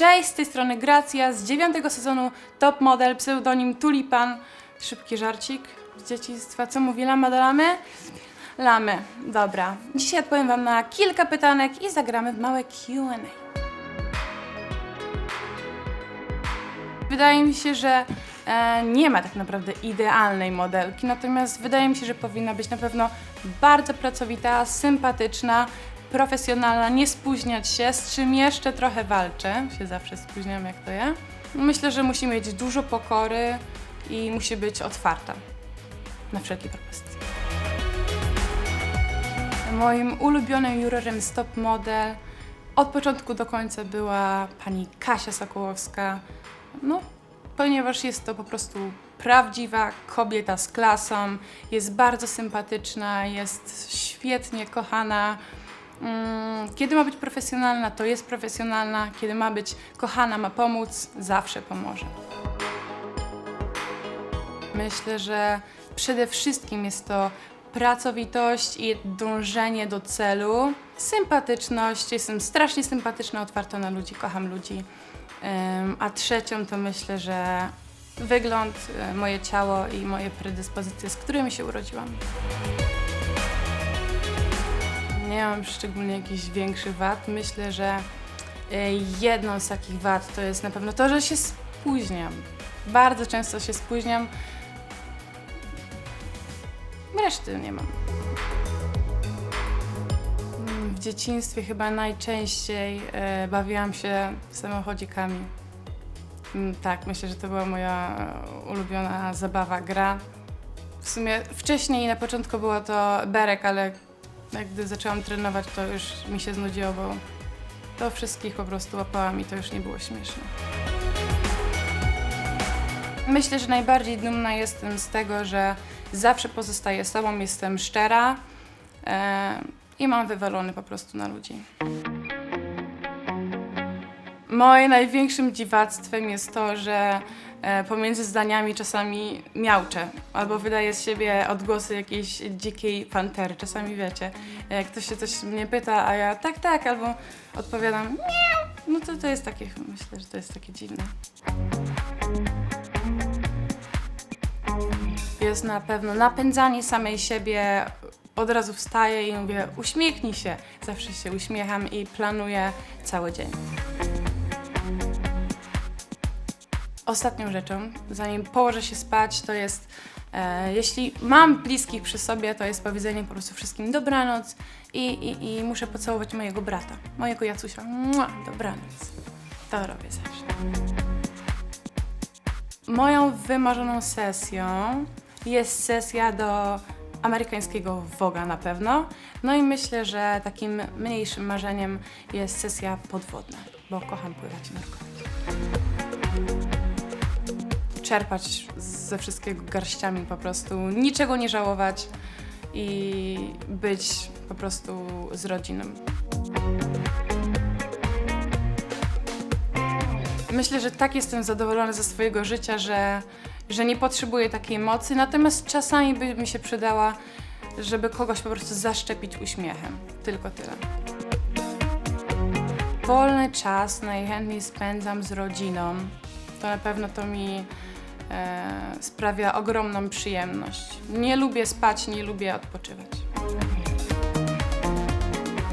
Cześć, z tej strony Gracja z dziewiątego sezonu Top Model, pseudonim Tulipan. Szybki żarcik z dzieciństwa. Co mówi lama do lamy? Lamy, dobra. Dzisiaj odpowiem Wam na kilka pytanek i zagramy w małe Q&A. Wydaje mi się, że e, nie ma tak naprawdę idealnej modelki, natomiast wydaje mi się, że powinna być na pewno bardzo pracowita, sympatyczna, profesjonalna, nie spóźniać się, z czym jeszcze trochę walczę, się zawsze spóźniam jak to ja. Myślę, że musi mieć dużo pokory i musi być otwarta na wszelkie propozycje. Moim ulubionym jurorem z Top Model od początku do końca była pani Kasia Sokołowska. No, ponieważ jest to po prostu prawdziwa kobieta z klasą, jest bardzo sympatyczna, jest świetnie kochana. Mm, Kiedy ma być profesjonalna, to jest profesjonalna. Kiedy ma być kochana, ma pomóc, zawsze pomoże. Myślę, że przede wszystkim jest to pracowitość i dążenie do celu, sympatyczność. Jestem strasznie sympatyczna, otwarta na ludzi, kocham ludzi. A trzecią to myślę, że wygląd, y, moje ciało i moje predyspozycje, z którymi się urodziłam. Nie mam szczególnie jakichś większych wad. Myślę, że y, jedną z takich wad to jest na pewno to, że się spóźniam. Bardzo często się spóźniam. Reszty nie mam. Mm, W dzieciństwie chyba najczęściej e, bawiłam się samochodzikami. Mm, Tak, myślę, że to była moja e, ulubiona zabawa, gra. W sumie wcześniej na początku było to berek, ale jak gdy zaczęłam trenować, to już mi się znudziło, bo to wszystkich po prostu łapałam i to już nie było śmieszne. Myślę, że najbardziej dumna jestem z tego, że zawsze pozostaję sobą, jestem szczera e, i mam wywalony po prostu na ludzi. Moim największym dziwactwem jest to, że e, pomiędzy zdaniami czasami miauczę albo wydaję z siebie odgłosy jakiejś dzikiej pantery. Czasami wiecie, jak ktoś się coś mnie pyta, a ja tak, tak, albo odpowiadam miau, no to to jest takie, myślę, że to jest takie dziwne. Jest na pewno napędzanie samej siebie. Od razu wstaję i mówię, uśmiechnij się. Zawsze się uśmiecham i planuję cały dzień. Ostatnią rzeczą, zanim położę się spać, to jest, e, jeśli mam bliskich przy sobie, to jest powiedzenie po prostu wszystkim dobranoc i, i, i muszę pocałować mojego brata, mojego Jacusia. Mua, dobranoc. To robię zawsze. Moją wymarzoną sesją jest sesja do amerykańskiego Woga na pewno. No i myślę, że takim mniejszym marzeniem jest sesja podwodna, bo kocham pływać i nurkować. Czerpać ze wszystkiego garściami po prostu, niczego nie żałować i być po prostu z rodziną. Myślę, że tak jestem zadowolona ze swojego życia, że, że nie potrzebuję takiej mocy, natomiast czasami by mi się przydała, żeby kogoś po prostu zaszczepić uśmiechem. Tylko tyle. Wolny czas najchętniej spędzam z rodziną. To na pewno to mi e, sprawia ogromną przyjemność. Nie lubię spać, nie lubię odpoczywać.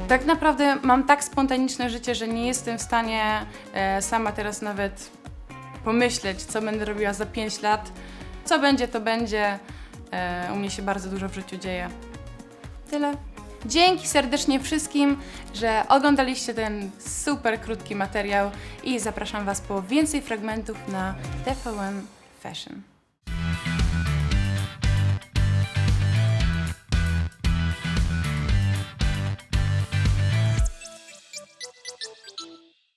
Tak naprawdę mam tak spontaniczne życie, że nie jestem w stanie e, sama teraz nawet pomyśleć, co będę robiła za 5 lat. Co będzie, to będzie. E, u mnie się bardzo dużo w życiu dzieje. Tyle. Dzięki serdecznie wszystkim, że oglądaliście ten super krótki materiał i zapraszam Was po więcej fragmentów na TVN Fashion.